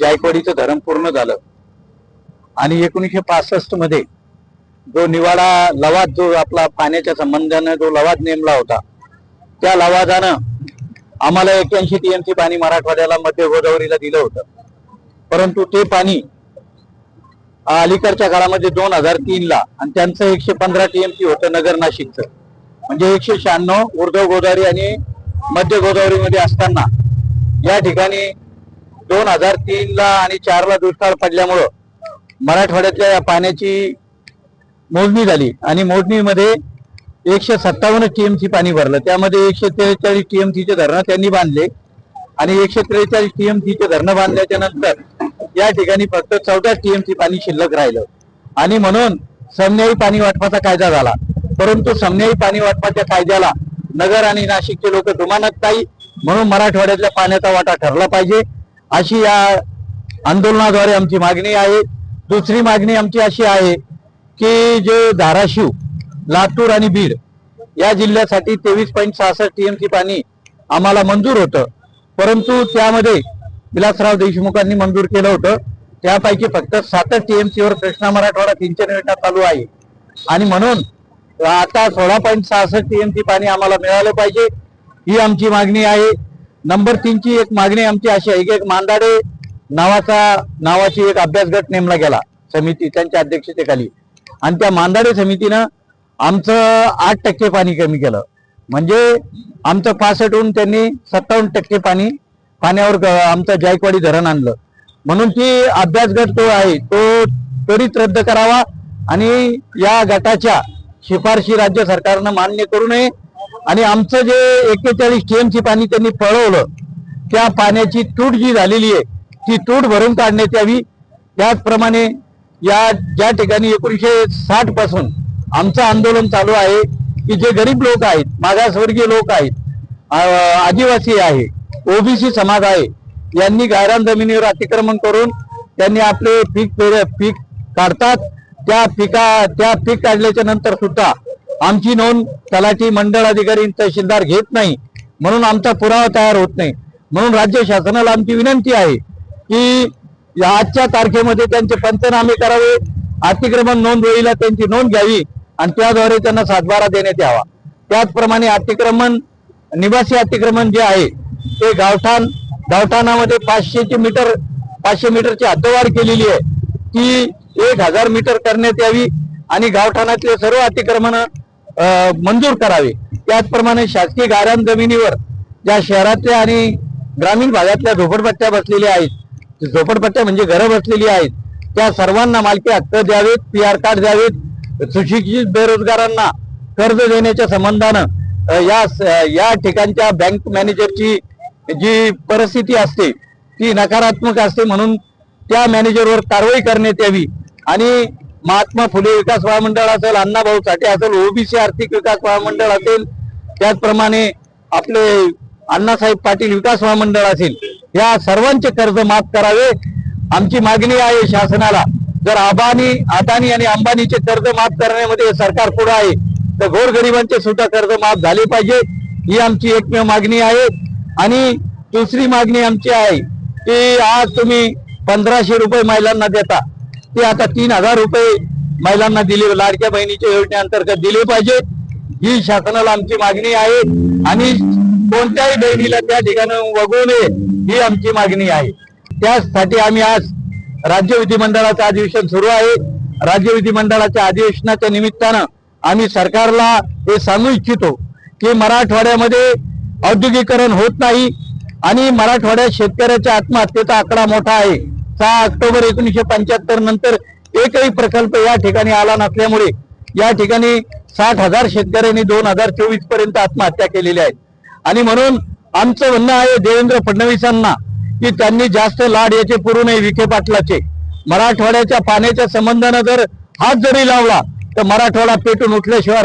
जायकवाडीचं धरण पूर्ण झालं. आणि एकोणीसशे पासष्टमध्ये जो निवाडा लवाद जो आपला पाण्याच्या संबंधानं जो लवाद नेमला होता त्या लवादानं आम्हाला एक्क्याऐंशी टीएमसी पाणी मराठवाड्याला मध्य गोदावरीला दिलं होतं. परंतु ते पाणी अलीकडच्या काळामध्ये दोन हजार तीन ला आणि त्यांचं एकशे पंधरा टीएमसी होतं नगर नाशिकचं. म्हणजे एकशे शहाण्णव उर्ध्व गोदावरी आणि मध्य गोदावरीमध्ये असताना या ठिकाणी दोन हजार तीन ला आणि चार ला दुष्काळ पडल्यामुळं मराठवाड्यातल्या या पाण्याची मोजणी झाली. आणि मोजणीमध्ये एकशे सत्तावन्न टीएमसी पाणी भरलं. त्यामध्ये एकशे त्रेचाळीस टीएमसीचे धरणं त्यांनी बांधले आणि एकशे त्रेचाळीस टीएमसीचे धरणं बांधल्याच्या नंतर या ठिकाणी फक्त चौदा टीएमसी पाणी शिल्लक राहिलं. आणि म्हणून समन्यायी पाणी वाटपाचा कायदा झाला. परंतु समन्यायी पाणी वाटपाच्या कायद्याला नगर आणि नाशिकचे लोक दुमानत नाही. म्हणून मराठवाड्यातल्या पाण्याचा वाटा ठरला पाहिजे. अशी या आंदोलनाद्वारे आमची मागणी आहे. दुसरी मागणी आमची अशी आहे की जे धाराशिव लातूर आणि बीड या जिल्ह्यासाठी तेवीस पॉईंट सहासष्ट टीएमसी पाणी आम्हाला मंजूर होतं. परंतु त्यामध्ये विलासराव देशमुखांनी मंजूर केलं होतं. त्यापैकी फक्त सातच टीएमसीवर कृष्णा मराठवाडा सिंचन योजना चालू आहे. आणि म्हणून आता सोळा पॉईंट सहासष्ट टीएमसी पाणी आम्हाला मिळालं पाहिजे. ही आमची मागणी आहे. नंबर तीनची एक मागणी आमची अशी आहे की एक मांदाडे नावाचा नावाची एक अभ्यास गट नेमला गेला समिती त्यांच्या अध्यक्षतेखाली. आणि त्या मांदाडे समितीनं आमचं आठ टक्के पाणी कमी केलं. म्हणजे आमचं पासष्ट होऊन त्यांनी सत्तावन्न टक्के पाणी पाण्यावर आमचं जायकवाडी धरण आणलं. म्हणून ती अभ्यास गट तो आहे तो त्वरित रद्द करावा आणि या गटाच्या शिफारशी राज्य सरकारनं मान्य करू नये. आणि आमचं जे एक्केचाळीस टीएमसी पाणी त्यांनी पळवलं त्या पाण्याची तूट जी झालेली आहे ती तूट भरून काढण्यात यावी. त्याचप्रमाणे या ज्या ठिकाणी एकोणीसशे साठपासून आमचं आंदोलन चालू आहे की जे गरीब लोक आहेत मागासवर्गीय लोक आहेत आदिवासी आहे ओबीसी समाज आहे यांनी गायरान जमिनीवर अतिक्रमण करून त्यांनी आपले पीक पेर पीक काढतात. त्या पिका त्या पीक काढल्याच्या नंतर सुद्धा आमची नोंद तलाठी मंडळ अधिकारी तहसीलदार घेत नाही. म्हणून आमचा पुरावा तयार होत नाही. म्हणून राज्य शासनाला आमची विनंती आहे की या आजच्या तारखेमध्ये त्यांचे पंचनामे करावे अतिक्रमण नोंद होईला त्यांची नोंद घ्यावी आणि त्याद्वारे त्यांना सातबारा देण्यात यावा. त्याचप्रमाणे अतिक्रमण निवासी अतिक्रमण जे आहे ते गावठाण गावठाणामध्ये पाचशेची मीटर पाचशे मीटरची हद्दवाढ केलेली आहे. ती एक हजार मीटर करण्यात यावी आणि गावठाणातले सर्व अतिक्रमण मंजूर करावे. त्याचप्रमाणे शासकीय गायरान जमिनीवर ज्या शहरातल्या आणि ग्रामीण भागातल्या झोपडपट्ट्या बसलेल्या आहेत झोपडपट्ट्या म्हणजे घरं बसलेली आहेत त्या सर्वांना मालकी हक्क द्यावेत पी आर कार्ड द्यावेत. सुशिक्षित बेरोजगारांना कर्ज देण्याच्या संबंधानं या या ठिकाणच्या बँक मॅनेजरची जी परिस्थिती असते ती नकारात्मक असते म्हणून त्या मॅनेजरवर कारवाई करण्यात यावी. आणि महात्मा फुले विकास महामंडळ असेल अण्णाभाऊ साठे असेल ओबीसी आर्थिक विकास महामंडळ असेल त्याचप्रमाणे आपले अण्णासाहेब पाटील विकास महामंडळ असेल या सर्वांचे कर्ज माफ करावे. आमची मागणी आहे शासनाला जर अबानी अदानी आणि अंबानीचे कर्ज माफ करण्यामध्ये सरकार पुढे आहे तर गोरगरिबांचे सुद्धा कर्ज माफ झाले पाहिजे ही आमची एकमेव मागणी आहे. आणि दुसरी मागणी आमची आहे की आज तुम्ही पंधराशे रुपये महिलांना देता ते आता तीन हजार रुपये महिलांना दिले लाडक्या बहिणीच्या योजनेअंतर्गत दिले पाहिजे. ही शासनाला आमची मागणी आहे आणि कोणत्याही बहिणीला त्या ठिकाणी वगळू नये ही आमची मागणी आहे. त्यासाठी आम्ही आज राज्य विधिमंडळाचं अधिवेशन सुरू आहे. राज्य विधिमंडळाच्या अधिवेशनाच्या निमित्तानं आम्ही सरकारला हे सांगू इच्छितो की मराठवाड्यामध्ये औद्योगिकरण होत नाही आणि मराठवाड्यात शेतकऱ्याच्या आत्महत्येचा आकडा मोठा आहे. सहा ऑक्टोबर एकोणीसशे पंच्याहत्तर नंतर एकही प्रकल्प या ठिकाणी आला नसल्यामुळे या ठिकाणी साठ हजार शेतकऱ्यांनी दोन हजार चोवीसपर्यंत आत्महत्या केलेल्या आहेत आणि म्हणून आमचं म्हणणं आहे देवेंद्र फडणवीसांना की त्यांनी जास्त लाड याचे पुरू नये विखे पाटलाचे. मराठवाड्याच्या पाण्याच्या संबंधानं जर हात जरी लावला तर मराठवाडा पेटून उठल्याशिवाय